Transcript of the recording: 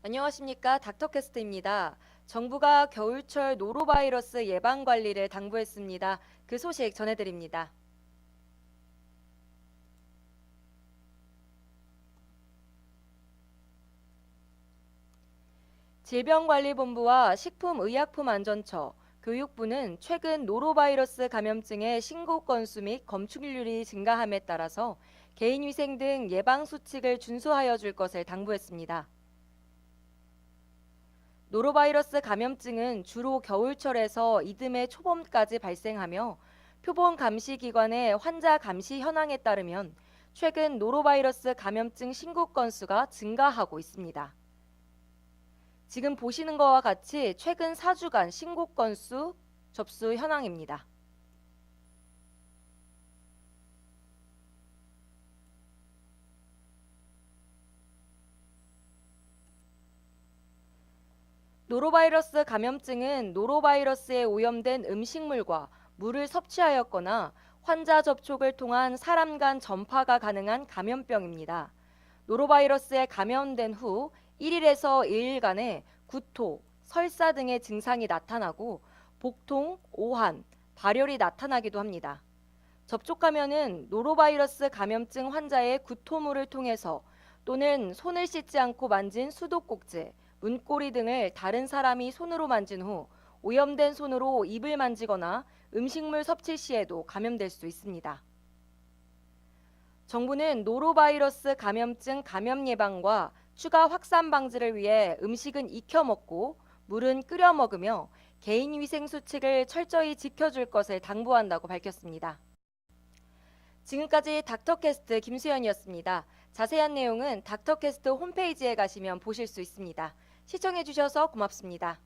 안녕하십니까 닥터캐스트입니다. 정부가 겨울철 노로바이러스 예방 관리를 당부했습니다. 그 소식 전해드립니다. 질병관리본부와 식품의약품안전처, 교육부는 최근 노로바이러스 감염증의 신고 건수 및 검출률이 증가함에 따라서 개인위생 등 예방 수칙을 준수하여 줄 것을 당부했습니다. 노로바이러스 감염증은 주로 겨울철에서 이듬해 초봄까지 발생하며 표본 감시 기관의 환자 감시 현황에 따르면 최근 노로바이러스 감염증 신고 건수가 증가하고 있습니다. 지금 보시는 것과 같이 최근 4주간 신고 건수 접수 현황입니다. 노로바이러스 감염증은 노로바이러스에 오염된 음식물과 물을 섭취하였거나 환자 접촉을 통한 사람 간 전파가 가능한 감염병입니다. 노로바이러스에 감염된 후 1일에서 2일간의 구토, 설사 등의 증상이 나타나고 복통, 오한, 발열이 나타나기도 합니다. 접촉하면은 노로바이러스 감염증 환자의 구토물을 통해서 또는 손을 씻지 않고 만진 수도꼭지, 문고리 등을 다른 사람이 손으로 만진 후 오염된 손으로 입을 만지거나 음식물 섭취 시에도 감염될 수 있습니다. 정부는 노로바이러스 감염증 감염 예방과 추가 확산 방지를 위해 음식은 익혀 먹고 물은 끓여 먹으며 개인 위생 수칙을 철저히 지켜줄 것을 당부한다고 밝혔습니다. 지금까지 닥터캐스트 김수현이었습니다. 자세한 내용은 닥터캐스트 홈페이지에 가시면 보실 수 있습니다. 시청해주셔서 고맙습니다.